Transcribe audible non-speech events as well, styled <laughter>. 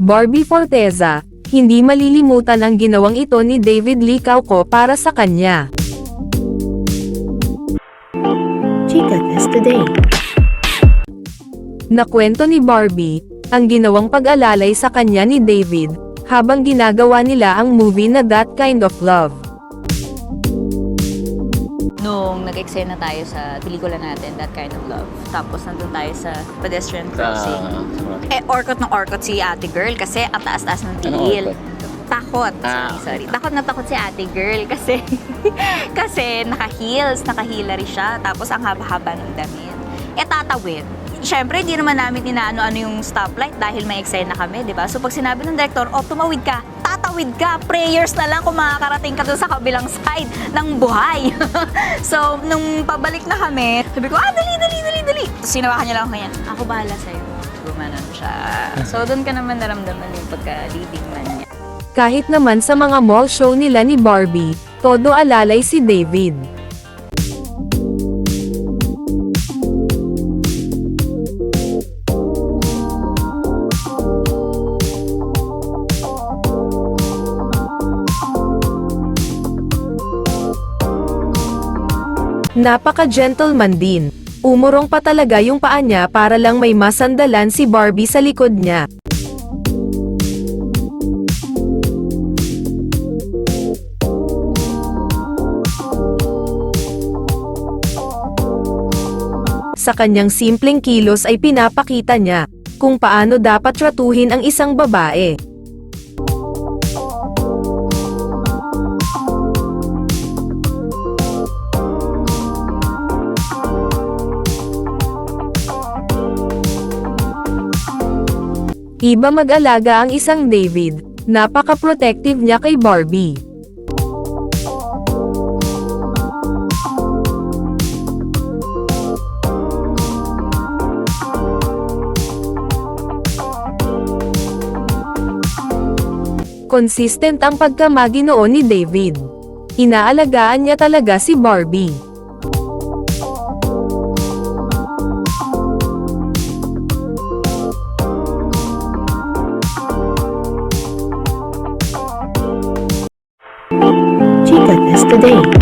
Barbie Forteza, hindi malilimutan ang ginawang ito ni David Lee Cauco para sa kanya. Chica Test Today. Nakwento ni Barbie, ang ginawang pag-alalay sa kanya ni David, habang ginagawa nila ang movie na That Kind of Love. Nung nag-eksena tayo sa pelikula natin, That Kind of Love. Tapos nandun tayo sa pedestrian crossing. Eh, orkot ng orkot si ate girl kasi ang taas-taas ng orkot? Takot. Ah, sorry, sorry. Takot na takot si ate girl kasi <laughs> kasi naka-heels, naka-hillary siya. Tapos ang haba-haba ng damit. Eh, tatawid. Siyempre, hindi naman namin inaano-ano yung stoplight dahil may eksena kami, di ba? So, pag sinabi ng director, oh, tumawid ka, tatawid ka, prayers na lang kung makakarating ka doon sa kabilang side ng buhay. <laughs> so, nung pabalik na kami, sabi ko, ah, dali, dali, dali, dali. Sinawakan niya lang ako yan, ako bahala sa'yo. Gumanon siya. <laughs> So, doon ka naman naramdaman yung pagka-leading man niya. Kahit naman sa mga mall show nila ni Barbie, todo alalay si David. Napaka-gentleman din. Umurong pa talaga yung paa niya para lang may masandalan si Barbie sa likod niya. Sa kanyang simpleng kilos ay pinapakita niya kung paano dapat tratuhin ang isang babae. Iba mag-alaga ang isang David, napaka-protective niya kay Barbie. Consistent ang pagkamagi noon ni David. Inaalagaan niya talaga si Barbie. today.